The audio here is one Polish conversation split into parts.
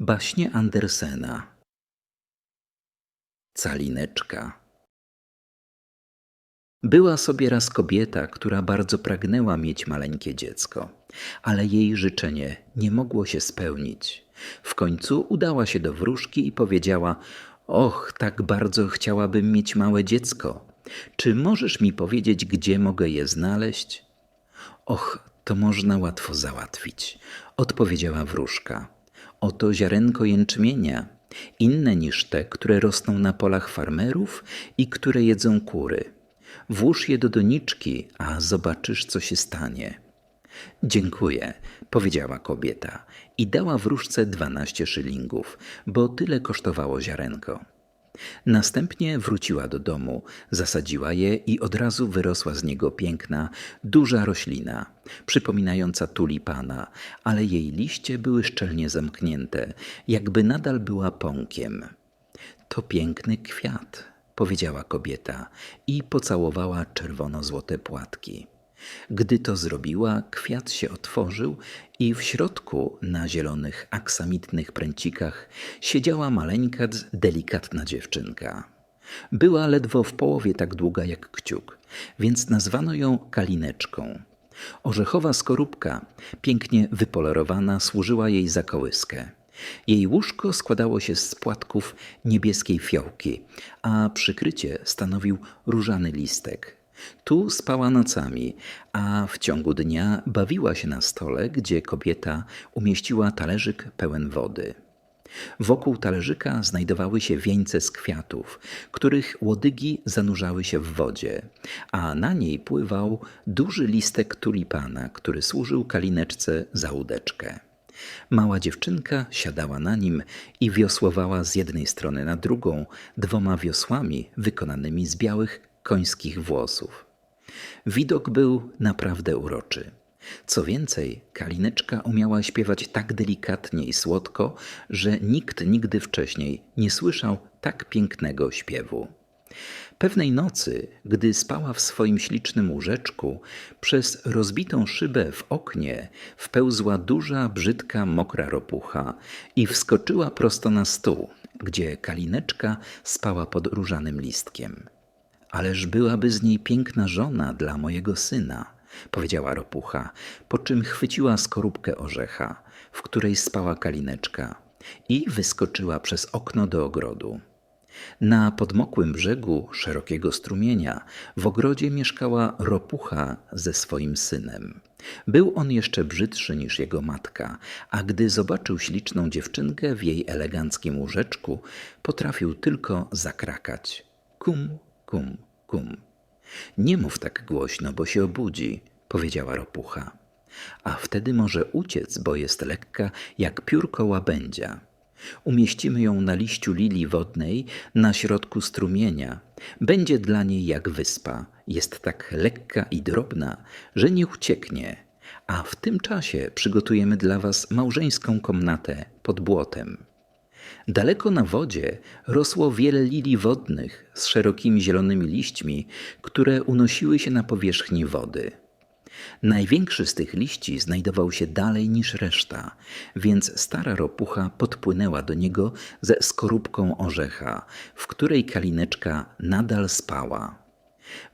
Baśnie Andersena Calineczka Była sobie raz kobieta, która bardzo pragnęła mieć maleńkie dziecko, ale jej życzenie nie mogło się spełnić. W końcu udała się do wróżki i powiedziała: Och, tak bardzo chciałabym mieć małe dziecko. Czy możesz mi powiedzieć, gdzie mogę je znaleźć? Och, to można łatwo załatwić, odpowiedziała wróżka. Oto ziarenko jęczmienia, inne niż te, które rosną na polach farmerów i które jedzą kury. Włóż je do doniczki, a zobaczysz, co się stanie. Dziękuję, powiedziała kobieta i dała wróżce dwanaście szylingów, bo tyle kosztowało ziarenko. Następnie wróciła do domu, zasadziła je i od razu wyrosła z niego piękna, duża roślina, przypominająca tulipana, ale jej liście były szczelnie zamknięte, jakby nadal była pąkiem. To piękny kwiat, powiedziała kobieta i pocałowała czerwono-złote płatki. Gdy to zrobiła, kwiat się otworzył i w środku, na zielonych, aksamitnych pręcikach, siedziała maleńka, delikatna dziewczynka. Była ledwo w połowie tak długa jak kciuk, więc nazwano ją kalineczką. Orzechowa skorupka, pięknie wypolerowana, służyła jej za kołyskę. Jej łóżko składało się z płatków niebieskiej fiołki, a przykrycie stanowił różany listek. Tu spała nocami, a w ciągu dnia bawiła się na stole, gdzie kobieta umieściła talerzyk pełen wody. Wokół talerzyka znajdowały się wieńce z kwiatów, których łodygi zanurzały się w wodzie, a na niej pływał duży listek tulipana, który służył kalineczce za łódeczkę. Mała dziewczynka siadała na nim i wiosłowała z jednej strony na drugą dwoma wiosłami wykonanymi z białych końskich włosów. Widok był naprawdę uroczy. Co więcej, Kalineczka umiała śpiewać tak delikatnie i słodko, że nikt nigdy wcześniej nie słyszał tak pięknego śpiewu. Pewnej nocy, gdy spała w swoim ślicznym łóżeczku, przez rozbitą szybę w oknie wpełzła duża, brzydka, mokra ropucha i wskoczyła prosto na stół, gdzie Kalineczka spała pod różanym listkiem. Ależ byłaby z niej piękna żona dla mojego syna, powiedziała ropucha, po czym chwyciła skorupkę orzecha, w której spała kalineczka i wyskoczyła przez okno do ogrodu. Na podmokłym brzegu szerokiego strumienia w ogrodzie mieszkała ropucha ze swoim synem. Był on jeszcze brzydszy niż jego matka, a gdy zobaczył śliczną dziewczynkę w jej eleganckim łóżeczku, potrafił tylko zakrakać. Kum, kum, kum. Nie mów tak głośno, bo się obudzi, powiedziała ropucha. A wtedy może uciec, bo jest lekka jak piórko łabędzia. Umieścimy ją na liściu lilii wodnej na środku strumienia. Będzie dla niej jak wyspa. Jest tak lekka i drobna, że nie ucieknie. A w tym czasie przygotujemy dla Was małżeńską komnatę pod błotem. Daleko na wodzie rosło wiele lilii wodnych z szerokimi zielonymi liśćmi, które unosiły się na powierzchni wody. Największy z tych liści znajdował się dalej niż reszta, więc stara ropucha podpłynęła do niego ze skorupką orzecha, w której kalineczka nadal spała.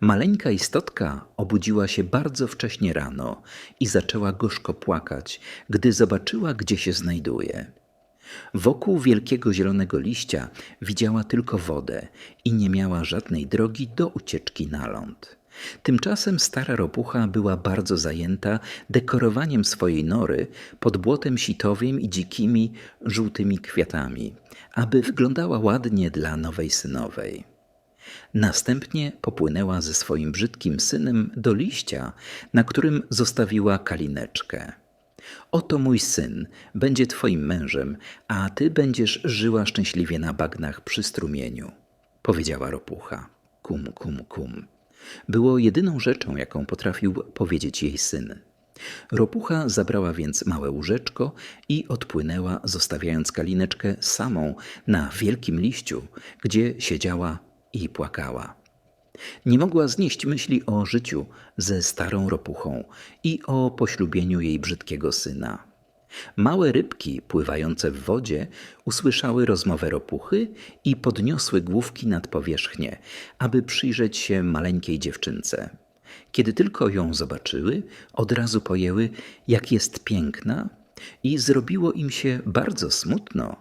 Maleńka istotka obudziła się bardzo wcześnie rano i zaczęła gorzko płakać, gdy zobaczyła, gdzie się znajduje. Wokół wielkiego zielonego liścia widziała tylko wodę i nie miała żadnej drogi do ucieczki na ląd. Tymczasem stara ropucha była bardzo zajęta dekorowaniem swojej nory pod błotem sitowym i dzikimi, żółtymi kwiatami, aby wyglądała ładnie dla nowej synowej. Następnie popłynęła ze swoim brzydkim synem do liścia, na którym zostawiła kalineczkę. Oto mój syn będzie twoim mężem, a ty będziesz żyła szczęśliwie na bagnach przy strumieniu, powiedziała ropucha. Kum, kum, kum. Było jedyną rzeczą, jaką potrafił powiedzieć jej syn. Ropucha zabrała więc małe łóżeczko i odpłynęła, zostawiając kalineczkę samą na wielkim liściu, gdzie siedziała i płakała. Nie mogła znieść myśli o życiu ze starą ropuchą i o poślubieniu jej brzydkiego syna. Małe rybki pływające w wodzie usłyszały rozmowę ropuchy i podniosły główki nad powierzchnię, aby przyjrzeć się maleńkiej dziewczynce. Kiedy tylko ją zobaczyły, od razu pojęły, jak jest piękna, i zrobiło im się bardzo smutno,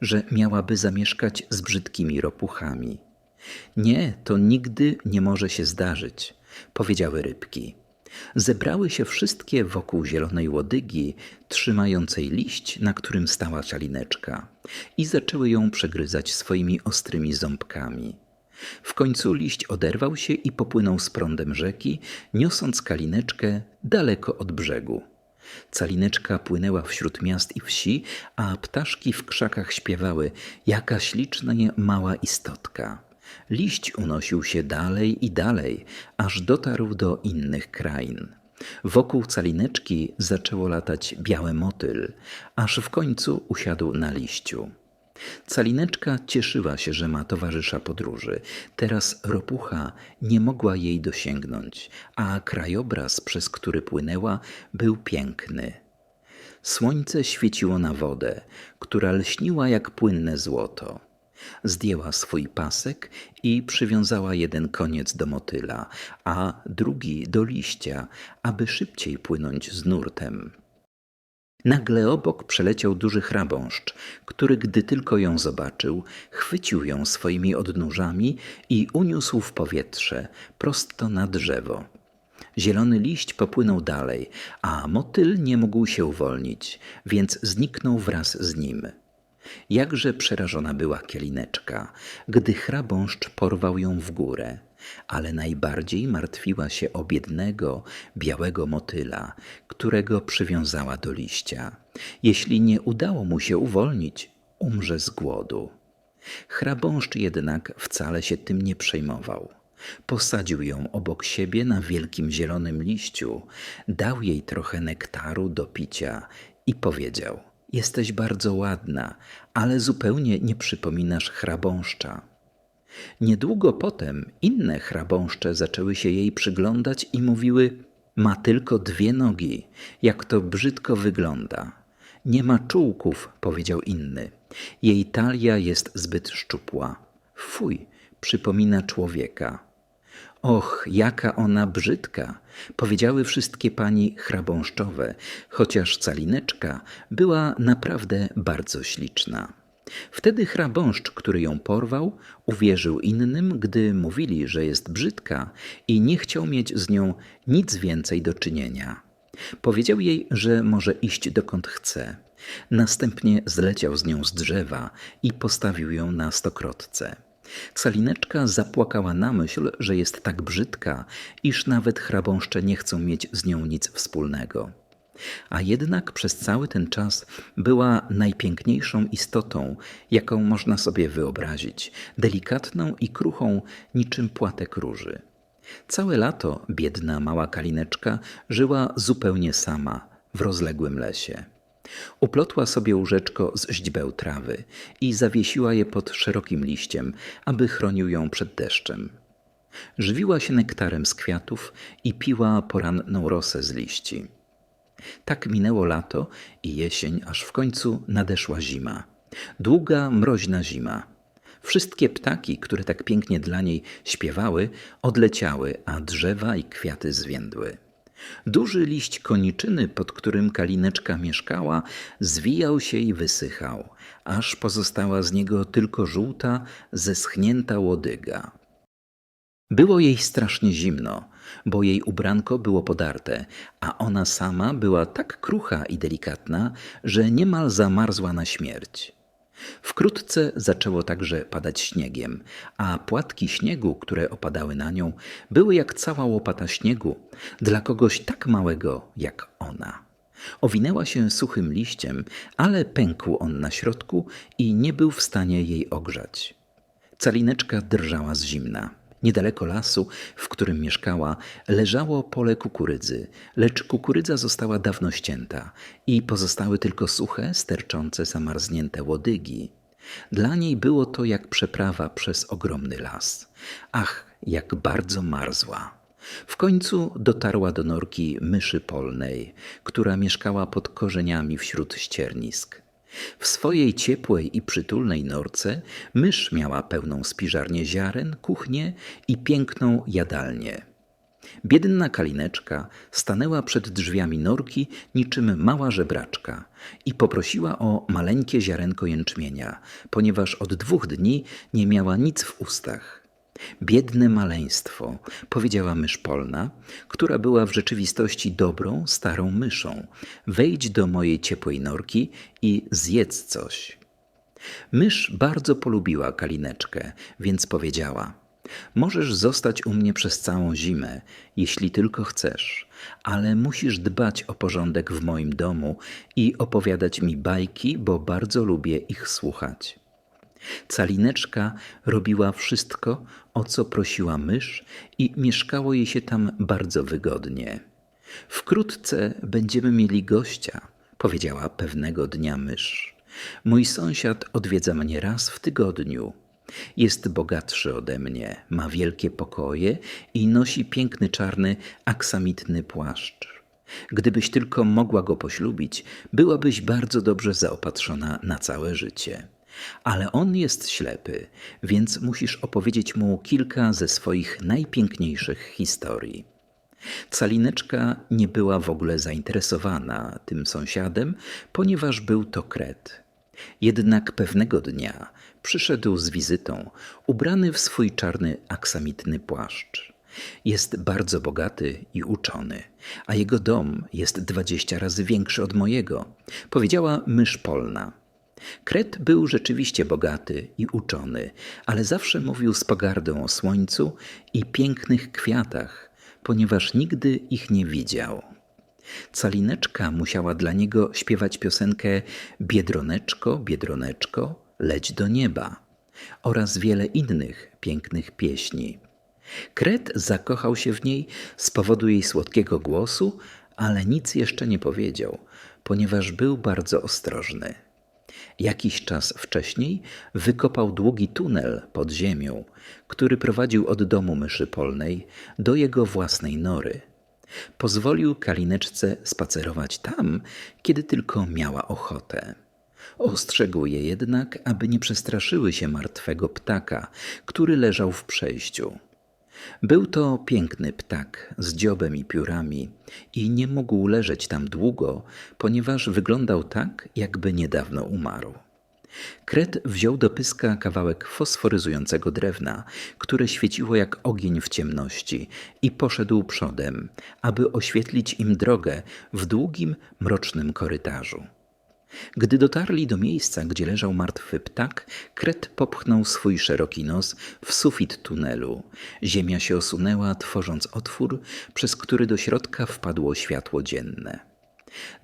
że miałaby zamieszkać z brzydkimi ropuchami. Nie, to nigdy nie może się zdarzyć, powiedziały rybki. Zebrały się wszystkie wokół zielonej łodygi, trzymającej liść, na którym stała czalineczka, i zaczęły ją przegryzać swoimi ostrymi ząbkami. W końcu liść oderwał się i popłynął z prądem rzeki, niosąc kalineczkę daleko od brzegu. Calineczka płynęła wśród miast i wsi, a ptaszki w krzakach śpiewały, jaka śliczna mała istotka. Liść unosił się dalej i dalej, aż dotarł do innych krain. Wokół calineczki zaczęło latać białe motyl, aż w końcu usiadł na liściu. Calineczka cieszyła się, że ma towarzysza podróży. Teraz ropucha nie mogła jej dosięgnąć, a krajobraz, przez który płynęła, był piękny. Słońce świeciło na wodę, która lśniła jak płynne złoto. Zdjęła swój pasek i przywiązała jeden koniec do motyla, a drugi do liścia, aby szybciej płynąć z nurtem. Nagle obok przeleciał duży chrabąszcz, który gdy tylko ją zobaczył, chwycił ją swoimi odnóżami i uniósł w powietrze, prosto na drzewo. Zielony liść popłynął dalej, a motyl nie mógł się uwolnić, więc zniknął wraz z nim. Jakże przerażona była kielineczka, gdy chrabąszcz porwał ją w górę ale najbardziej martwiła się o biednego, białego motyla, którego przywiązała do liścia. Jeśli nie udało mu się uwolnić, umrze z głodu. Chrabąszcz jednak wcale się tym nie przejmował. Posadził ją obok siebie na wielkim zielonym liściu, dał jej trochę nektaru do picia i powiedział: Jesteś bardzo ładna, ale zupełnie nie przypominasz chrabąszcza. Niedługo potem inne chrabąszcze zaczęły się jej przyglądać i mówiły: Ma tylko dwie nogi, jak to brzydko wygląda. Nie ma czułków, powiedział inny. Jej talia jest zbyt szczupła. Fuj, przypomina człowieka. Och, jaka ona brzydka, powiedziały wszystkie pani chrabąszczowe, chociaż calineczka była naprawdę bardzo śliczna. Wtedy hrabąszcz, który ją porwał, uwierzył innym, gdy mówili, że jest brzydka i nie chciał mieć z nią nic więcej do czynienia. Powiedział jej, że może iść dokąd chce. Następnie zleciał z nią z drzewa i postawił ją na stokrotce. Calineczka zapłakała na myśl, że jest tak brzydka, iż nawet hrabąszcze nie chcą mieć z nią nic wspólnego a jednak przez cały ten czas była najpiękniejszą istotą, jaką można sobie wyobrazić, delikatną i kruchą niczym płatek róży. Całe lato biedna mała kalineczka żyła zupełnie sama w rozległym lesie. Uplotła sobie łóżeczko z źdźbeł trawy i zawiesiła je pod szerokim liściem, aby chronił ją przed deszczem. Żywiła się nektarem z kwiatów i piła poranną rosę z liści. Tak minęło lato i jesień, aż w końcu nadeszła zima. Długa, mroźna zima. Wszystkie ptaki, które tak pięknie dla niej śpiewały, odleciały, a drzewa i kwiaty zwiędły. Duży liść koniczyny, pod którym kalineczka mieszkała, zwijał się i wysychał, aż pozostała z niego tylko żółta, zeschnięta łodyga. Było jej strasznie zimno, bo jej ubranko było podarte, a ona sama była tak krucha i delikatna, że niemal zamarzła na śmierć. Wkrótce zaczęło także padać śniegiem, a płatki śniegu, które opadały na nią, były jak cała łopata śniegu dla kogoś tak małego jak ona. Owinęła się suchym liściem, ale pękł on na środku i nie był w stanie jej ogrzać. Calineczka drżała z zimna. Niedaleko lasu, w którym mieszkała, leżało pole kukurydzy, lecz kukurydza została dawno ścięta i pozostały tylko suche, sterczące, zamarznięte łodygi. Dla niej było to jak przeprawa przez ogromny las. Ach, jak bardzo marzła! W końcu dotarła do norki myszy polnej, która mieszkała pod korzeniami wśród ściernisk. W swojej ciepłej i przytulnej norce mysz miała pełną spiżarnię ziaren, kuchnię i piękną jadalnię. Biedna kalineczka stanęła przed drzwiami norki niczym mała żebraczka i poprosiła o maleńkie ziarenko jęczmienia, ponieważ od dwóch dni nie miała nic w ustach. Biedne maleństwo, powiedziała mysz polna, która była w rzeczywistości dobrą, starą myszą. Wejdź do mojej ciepłej norki i zjedz coś. Mysz bardzo polubiła kalineczkę, więc powiedziała: Możesz zostać u mnie przez całą zimę, jeśli tylko chcesz, ale musisz dbać o porządek w moim domu i opowiadać mi bajki, bo bardzo lubię ich słuchać. Calineczka robiła wszystko, o co prosiła mysz, i mieszkało jej się tam bardzo wygodnie. Wkrótce będziemy mieli gościa, powiedziała pewnego dnia mysz. Mój sąsiad odwiedza mnie raz w tygodniu. Jest bogatszy ode mnie, ma wielkie pokoje i nosi piękny czarny aksamitny płaszcz. Gdybyś tylko mogła go poślubić, byłabyś bardzo dobrze zaopatrzona na całe życie. Ale on jest ślepy, więc musisz opowiedzieć mu kilka ze swoich najpiękniejszych historii. Calineczka nie była w ogóle zainteresowana tym sąsiadem, ponieważ był to kret. Jednak pewnego dnia przyszedł z wizytą, ubrany w swój czarny aksamitny płaszcz. Jest bardzo bogaty i uczony, a jego dom jest dwadzieścia razy większy od mojego, powiedziała mysz polna. Kret był rzeczywiście bogaty i uczony, ale zawsze mówił z pogardą o słońcu i pięknych kwiatach, ponieważ nigdy ich nie widział. Calineczka musiała dla niego śpiewać piosenkę Biedroneczko, Biedroneczko, leć do nieba oraz wiele innych pięknych pieśni. Kret zakochał się w niej z powodu jej słodkiego głosu, ale nic jeszcze nie powiedział, ponieważ był bardzo ostrożny. Jakiś czas wcześniej wykopał długi tunel pod ziemią, który prowadził od domu myszy polnej do jego własnej nory. Pozwolił kalineczce spacerować tam, kiedy tylko miała ochotę. Ostrzegł je jednak, aby nie przestraszyły się martwego ptaka, który leżał w przejściu. Był to piękny ptak z dziobem i piórami i nie mógł leżeć tam długo, ponieważ wyglądał tak, jakby niedawno umarł. Kret wziął do pyska kawałek fosforyzującego drewna, które świeciło jak ogień w ciemności, i poszedł przodem, aby oświetlić im drogę w długim, mrocznym korytarzu. Gdy dotarli do miejsca, gdzie leżał martwy ptak, kret popchnął swój szeroki nos w sufit tunelu. Ziemia się osunęła, tworząc otwór, przez który do środka wpadło światło dzienne.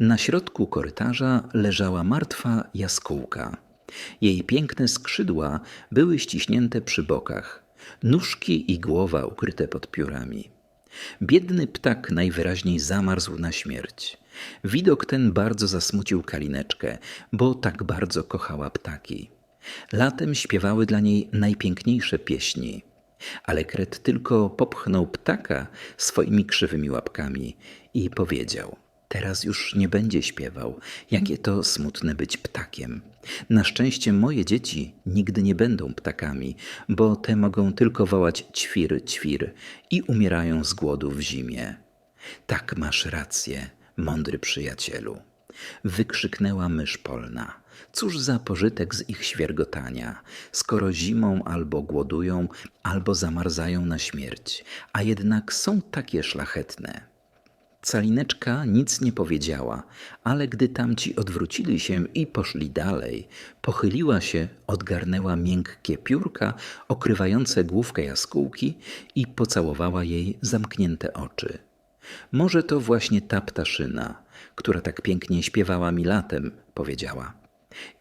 Na środku korytarza leżała martwa jaskółka. Jej piękne skrzydła były ściśnięte przy bokach, nóżki i głowa ukryte pod piórami. Biedny ptak najwyraźniej zamarzł na śmierć. Widok ten bardzo zasmucił Kalineczkę, bo tak bardzo kochała ptaki. Latem śpiewały dla niej najpiękniejsze pieśni, ale kret tylko popchnął ptaka swoimi krzywymi łapkami i powiedział – Teraz już nie będzie śpiewał. Jakie to smutne być ptakiem. Na szczęście moje dzieci nigdy nie będą ptakami, bo te mogą tylko wołać ćwir, ćwir i umierają z głodu w zimie. Tak masz rację, mądry przyjacielu. Wykrzyknęła mysz polna. Cóż za pożytek z ich świergotania, skoro zimą albo głodują, albo zamarzają na śmierć, a jednak są takie szlachetne. Calineczka nic nie powiedziała, ale gdy tamci odwrócili się i poszli dalej, pochyliła się, odgarnęła miękkie piórka okrywające główkę jaskółki i pocałowała jej zamknięte oczy. Może to właśnie ta ptaszyna, która tak pięknie śpiewała mi latem, powiedziała.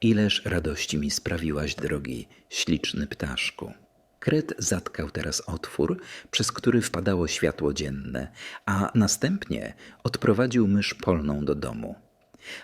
Ileż radości mi sprawiłaś, drogi, śliczny ptaszku. Kret zatkał teraz otwór, przez który wpadało światło dzienne, a następnie odprowadził mysz polną do domu.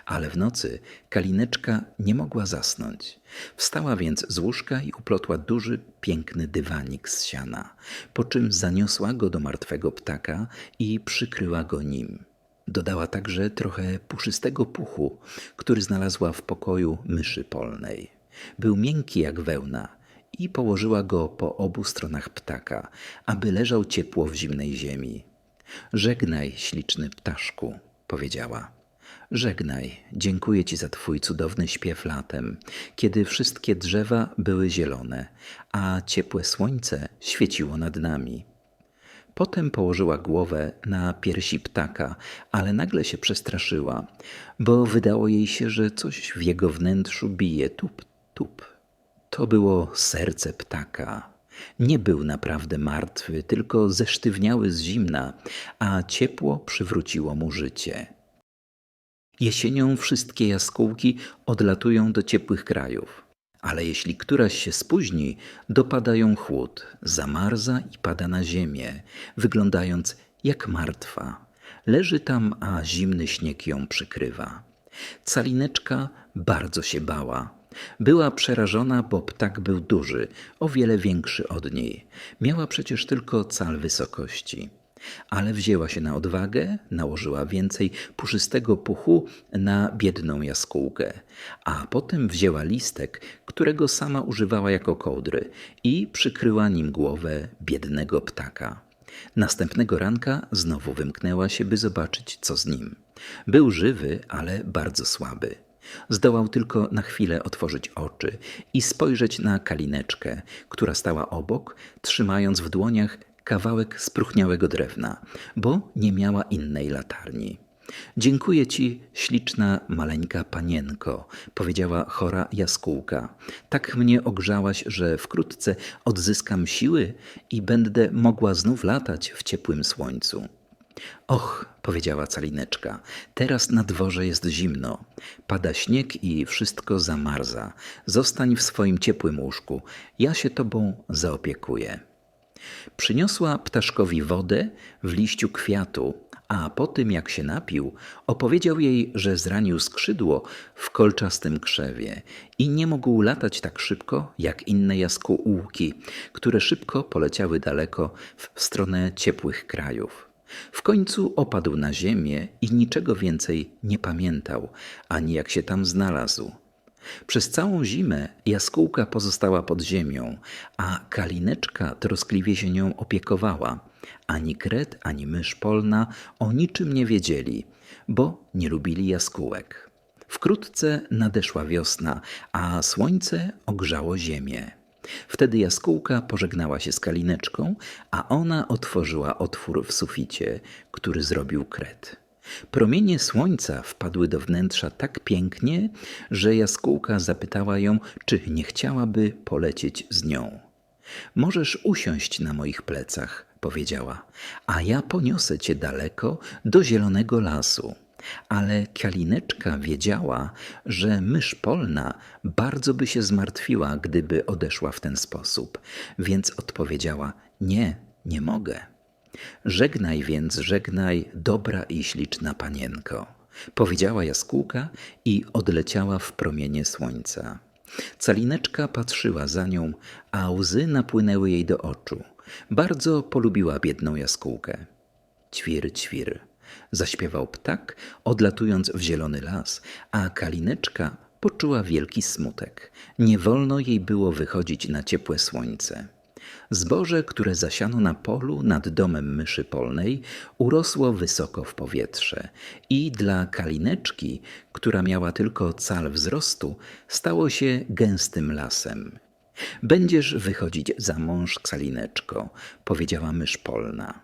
Ale w nocy Kalineczka nie mogła zasnąć. Wstała więc z łóżka i uplotła duży, piękny dywanik z siana, po czym zaniosła go do martwego ptaka i przykryła go nim. Dodała także trochę puszystego puchu, który znalazła w pokoju myszy polnej. Był miękki jak wełna i położyła go po obu stronach ptaka, aby leżał ciepło w zimnej ziemi. Żegnaj, śliczny ptaszku, powiedziała. Żegnaj, dziękuję Ci za Twój cudowny śpiew latem, kiedy wszystkie drzewa były zielone, a ciepłe słońce świeciło nad nami. Potem położyła głowę na piersi ptaka, ale nagle się przestraszyła, bo wydało jej się, że coś w jego wnętrzu bije tup, tup. To było serce ptaka. Nie był naprawdę martwy, tylko zesztywniały z zimna, a ciepło przywróciło mu życie. Jesienią wszystkie jaskółki odlatują do ciepłych krajów, ale jeśli któraś się spóźni, dopada ją chłód, zamarza i pada na ziemię, wyglądając jak martwa. Leży tam, a zimny śnieg ją przykrywa. Calineczka bardzo się bała. Była przerażona, bo ptak był duży, o wiele większy od niej. Miała przecież tylko cal wysokości. Ale wzięła się na odwagę, nałożyła więcej puszystego puchu na biedną jaskółkę, a potem wzięła listek, którego sama używała jako kołdry i przykryła nim głowę biednego ptaka. Następnego ranka znowu wymknęła się, by zobaczyć, co z nim. Był żywy, ale bardzo słaby. Zdołał tylko na chwilę otworzyć oczy i spojrzeć na kalineczkę, która stała obok, trzymając w dłoniach kawałek spróchniałego drewna, bo nie miała innej latarni. Dziękuję ci, śliczna, maleńka panienko, powiedziała chora jaskółka. Tak mnie ogrzałaś, że wkrótce odzyskam siły i będę mogła znów latać w ciepłym słońcu. Och, powiedziała calineczka, teraz na dworze jest zimno. Pada śnieg i wszystko zamarza. Zostań w swoim ciepłym łóżku, ja się tobą zaopiekuję. Przyniosła ptaszkowi wodę w liściu kwiatu, a po tym jak się napił, opowiedział jej, że zranił skrzydło w kolczastym krzewie i nie mógł latać tak szybko jak inne jaskółki, które szybko poleciały daleko w stronę ciepłych krajów. W końcu opadł na ziemię i niczego więcej nie pamiętał, ani jak się tam znalazł. Przez całą zimę jaskółka pozostała pod ziemią, a kalineczka troskliwie się nią opiekowała. Ani kret, ani mysz polna o niczym nie wiedzieli, bo nie lubili jaskółek. Wkrótce nadeszła wiosna, a słońce ogrzało ziemię. Wtedy jaskółka pożegnała się z kalineczką, a ona otworzyła otwór w suficie, który zrobił kret. Promienie słońca wpadły do wnętrza tak pięknie, że jaskółka zapytała ją, czy nie chciałaby polecieć z nią. Możesz usiąść na moich plecach, powiedziała, a ja poniosę cię daleko do zielonego lasu. Ale Kalineczka wiedziała, że mysz polna bardzo by się zmartwiła, gdyby odeszła w ten sposób, więc odpowiedziała: Nie, nie mogę. Żegnaj więc, żegnaj, dobra i śliczna panienko, powiedziała jaskółka i odleciała w promienie słońca. Calineczka patrzyła za nią, a łzy napłynęły jej do oczu. Bardzo polubiła biedną jaskółkę. Ćwir, ćwir, zaśpiewał ptak, odlatując w zielony las, a Kalineczka poczuła wielki smutek. Nie wolno jej było wychodzić na ciepłe słońce. Zboże, które zasiano na polu nad domem myszy polnej, urosło wysoko w powietrze i dla kalineczki, która miała tylko cal wzrostu, stało się gęstym lasem. Będziesz wychodzić za mąż, kalineczko, powiedziała mysz polna.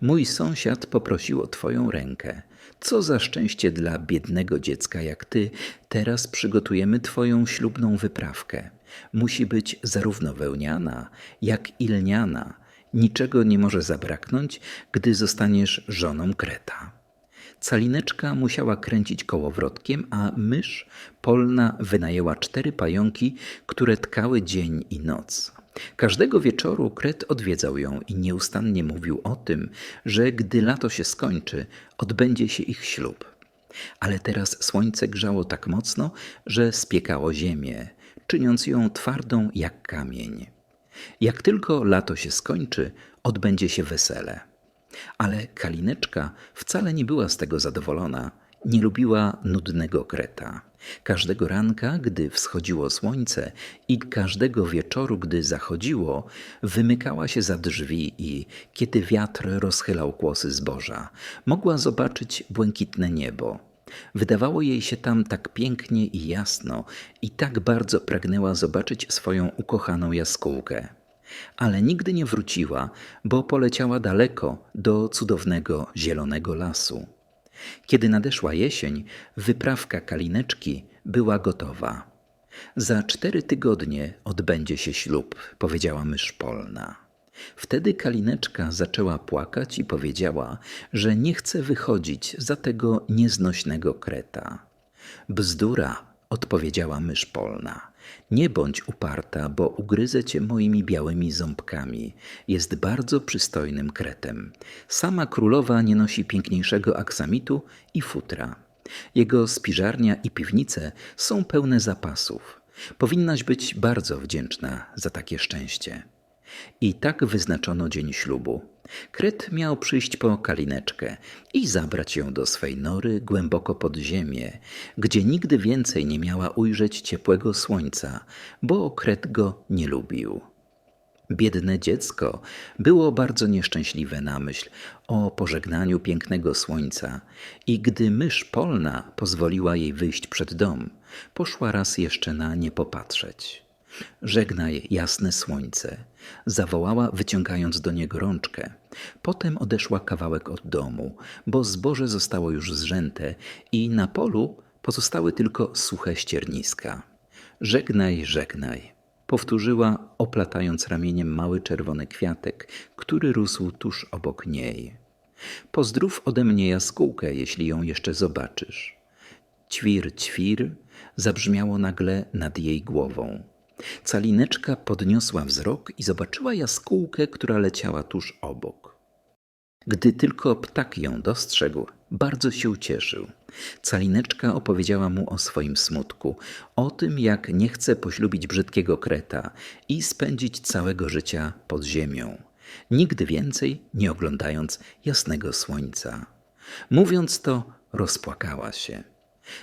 Mój sąsiad poprosił o twoją rękę. Co za szczęście dla biednego dziecka jak ty, teraz przygotujemy twoją ślubną wyprawkę. Musi być zarówno wełniana, jak i lniana. Niczego nie może zabraknąć, gdy zostaniesz żoną kreta. Calineczka musiała kręcić kołowrotkiem, a mysz polna wynajęła cztery pająki, które tkały dzień i noc. Każdego wieczoru Kret odwiedzał ją i nieustannie mówił o tym, że gdy lato się skończy, odbędzie się ich ślub. Ale teraz słońce grzało tak mocno, że spiekało ziemię, czyniąc ją twardą jak kamień. Jak tylko lato się skończy, odbędzie się wesele. Ale Kalineczka wcale nie była z tego zadowolona. Nie lubiła nudnego kreta. Każdego ranka, gdy wschodziło słońce i każdego wieczoru, gdy zachodziło, wymykała się za drzwi i, kiedy wiatr rozchylał kłosy zboża, mogła zobaczyć błękitne niebo. Wydawało jej się tam tak pięknie i jasno i tak bardzo pragnęła zobaczyć swoją ukochaną jaskółkę. Ale nigdy nie wróciła, bo poleciała daleko do cudownego zielonego lasu. Kiedy nadeszła jesień, wyprawka kalineczki była gotowa. Za cztery tygodnie odbędzie się ślub, powiedziała mysz polna. Wtedy kalineczka zaczęła płakać i powiedziała, że nie chce wychodzić za tego nieznośnego kreta. Bzdura, odpowiedziała mysz polna. Nie bądź uparta, bo ugryzę cię moimi białymi ząbkami. Jest bardzo przystojnym kretem. Sama królowa nie nosi piękniejszego aksamitu i futra. Jego spiżarnia i piwnice są pełne zapasów. Powinnaś być bardzo wdzięczna za takie szczęście. I tak wyznaczono dzień ślubu. Kret miał przyjść po kalineczkę i zabrać ją do swej nory głęboko pod ziemię, gdzie nigdy więcej nie miała ujrzeć ciepłego słońca, bo kret go nie lubił. Biedne dziecko było bardzo nieszczęśliwe na myśl o pożegnaniu pięknego słońca i gdy mysz polna pozwoliła jej wyjść przed dom, poszła raz jeszcze na nie popatrzeć. Żegnaj, jasne słońce, zawołała, wyciągając do niego rączkę. Potem odeszła kawałek od domu, bo zboże zostało już zrzęte i na polu pozostały tylko suche ścierniska. Żegnaj, żegnaj, powtórzyła, oplatając ramieniem mały czerwony kwiatek, który rósł tuż obok niej. Pozdrów ode mnie jaskółkę, jeśli ją jeszcze zobaczysz. Ćwir, ćwir zabrzmiało nagle nad jej głową. Calineczka podniosła wzrok i zobaczyła jaskółkę, która leciała tuż obok. Gdy tylko ptak ją dostrzegł, bardzo się ucieszył. Calineczka opowiedziała mu o swoim smutku, o tym, jak nie chce poślubić brzydkiego kreta i spędzić całego życia pod ziemią, nigdy więcej nie oglądając jasnego słońca. Mówiąc to, rozpłakała się.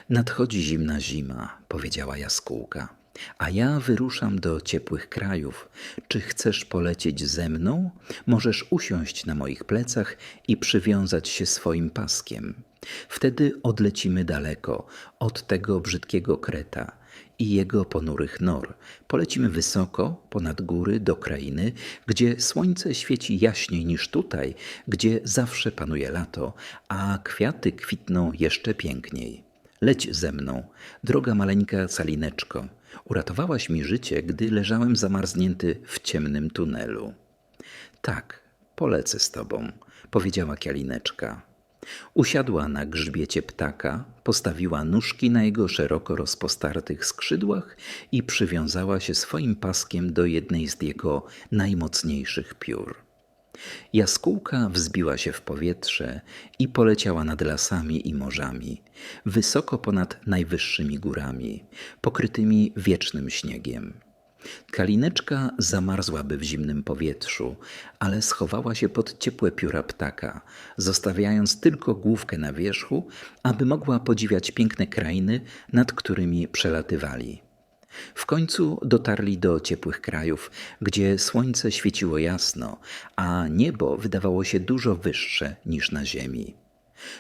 Nadchodzi zimna zima, powiedziała jaskółka. A ja wyruszam do ciepłych krajów. Czy chcesz polecieć ze mną? Możesz usiąść na moich plecach i przywiązać się swoim paskiem. Wtedy odlecimy daleko od tego brzydkiego kreta i jego ponurych nor. Polecimy wysoko, ponad góry, do krainy, gdzie słońce świeci jaśniej niż tutaj, gdzie zawsze panuje lato, a kwiaty kwitną jeszcze piękniej. Leć ze mną, droga maleńka calineczko. Uratowałaś mi życie, gdy leżałem zamarznięty w ciemnym tunelu. Tak, polecę z tobą, powiedziała kialineczka. Usiadła na grzbiecie ptaka, postawiła nóżki na jego szeroko rozpostartych skrzydłach i przywiązała się swoim paskiem do jednej z jego najmocniejszych piór. Jaskółka wzbiła się w powietrze i poleciała nad lasami i morzami, wysoko ponad najwyższymi górami, pokrytymi wiecznym śniegiem. Kalineczka zamarzłaby w zimnym powietrzu, ale schowała się pod ciepłe pióra ptaka, zostawiając tylko główkę na wierzchu, aby mogła podziwiać piękne krainy, nad którymi przelatywali. W końcu dotarli do ciepłych krajów, gdzie słońce świeciło jasno, a niebo wydawało się dużo wyższe niż na ziemi.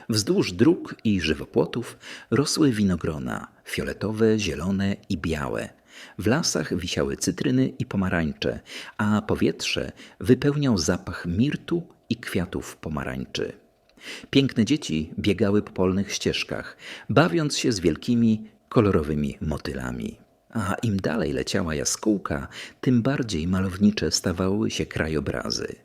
Wzdłuż dróg i żywopłotów rosły winogrona, fioletowe, zielone i białe. W lasach wisiały cytryny i pomarańcze, a powietrze wypełniał zapach mirtu i kwiatów pomarańczy. Piękne dzieci biegały po polnych ścieżkach, bawiąc się z wielkimi, kolorowymi motylami. A im dalej leciała jaskółka, tym bardziej malownicze stawały się krajobrazy.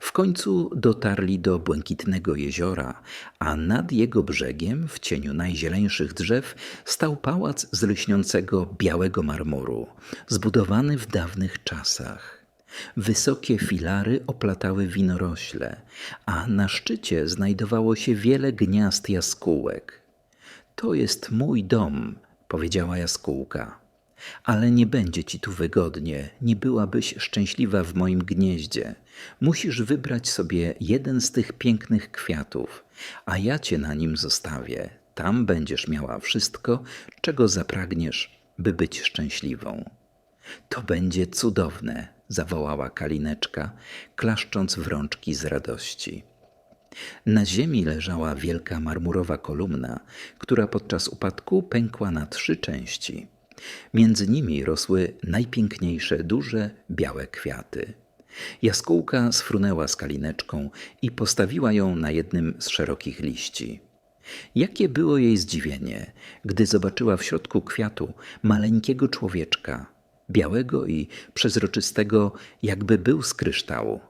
W końcu dotarli do błękitnego jeziora, a nad jego brzegiem, w cieniu najzieleńszych drzew, stał pałac z lśniącego białego marmuru, zbudowany w dawnych czasach. Wysokie filary oplatały winorośle, a na szczycie znajdowało się wiele gniazd jaskółek. To jest mój dom, powiedziała jaskółka. Ale nie będzie ci tu wygodnie, nie byłabyś szczęśliwa w moim gnieździe. Musisz wybrać sobie jeden z tych pięknych kwiatów, a ja cię na nim zostawię. Tam będziesz miała wszystko, czego zapragniesz, by być szczęśliwą. To będzie cudowne, zawołała Kalineczka, klaszcząc w rączki z radości. Na ziemi leżała wielka marmurowa kolumna, która podczas upadku pękła na trzy części. Między nimi rosły najpiękniejsze, duże, białe kwiaty. Jaskółka sfrunęła z kalineczką i postawiła ją na jednym z szerokich liści. Jakie było jej zdziwienie, gdy zobaczyła w środku kwiatu maleńkiego człowieczka, białego i przezroczystego, jakby był z kryształu.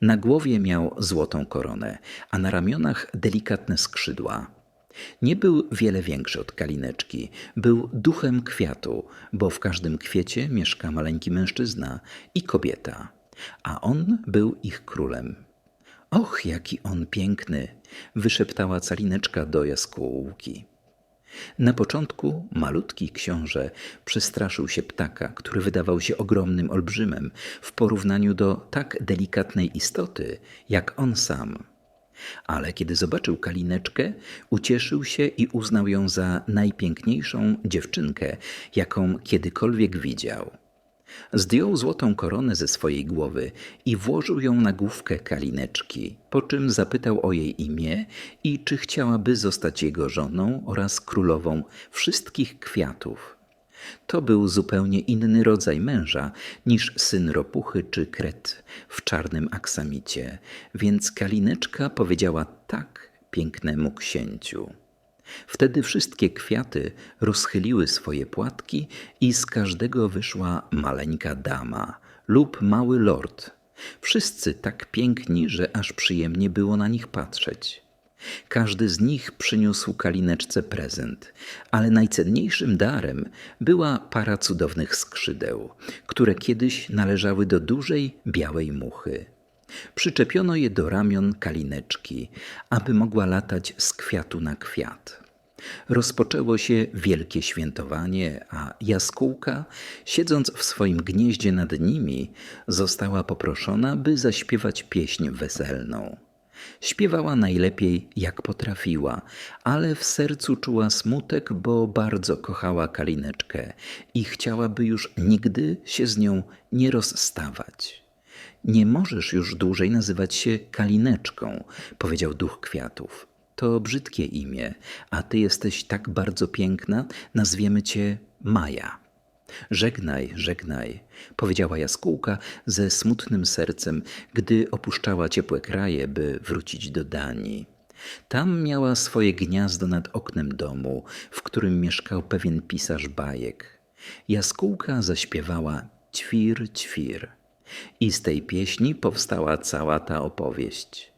Na głowie miał złotą koronę, a na ramionach delikatne skrzydła. Nie był wiele większy od kalineczki, był duchem kwiatu, bo w każdym kwiecie mieszka maleńki mężczyzna i kobieta, a on był ich królem. Och, jaki on piękny! wyszeptała calineczka do jaskółki. Na początku malutki książę przestraszył się ptaka, który wydawał się ogromnym olbrzymem w porównaniu do tak delikatnej istoty jak on sam. Ale kiedy zobaczył kalineczkę, ucieszył się i uznał ją za najpiękniejszą dziewczynkę, jaką kiedykolwiek widział. Zdjął złotą koronę ze swojej głowy i włożył ją na główkę kalineczki, po czym zapytał o jej imię i czy chciałaby zostać jego żoną oraz królową wszystkich kwiatów. To był zupełnie inny rodzaj męża niż syn ropuchy czy kret w czarnym aksamicie, więc kalineczka powiedziała tak pięknemu księciu. Wtedy wszystkie kwiaty rozchyliły swoje płatki i z każdego wyszła maleńka dama lub mały lord. Wszyscy tak piękni, że aż przyjemnie było na nich patrzeć. Każdy z nich przyniósł kalineczce prezent, ale najcenniejszym darem była para cudownych skrzydeł, które kiedyś należały do dużej białej muchy. Przyczepiono je do ramion kalineczki, aby mogła latać z kwiatu na kwiat. Rozpoczęło się wielkie świętowanie, a jaskółka, siedząc w swoim gnieździe nad nimi, została poproszona, by zaśpiewać pieśń weselną. Śpiewała najlepiej jak potrafiła, ale w sercu czuła smutek, bo bardzo kochała Kalineczkę i chciałaby już nigdy się z nią nie rozstawać. Nie możesz już dłużej nazywać się Kalineczką, powiedział duch kwiatów. To brzydkie imię, a ty jesteś tak bardzo piękna, nazwiemy cię Maja. Żegnaj, żegnaj, powiedziała jaskółka ze smutnym sercem, gdy opuszczała ciepłe kraje, by wrócić do Danii. Tam miała swoje gniazdo nad oknem domu, w którym mieszkał pewien pisarz bajek. Jaskółka zaśpiewała ćwir, ćwir. I z tej pieśni powstała cała ta opowieść.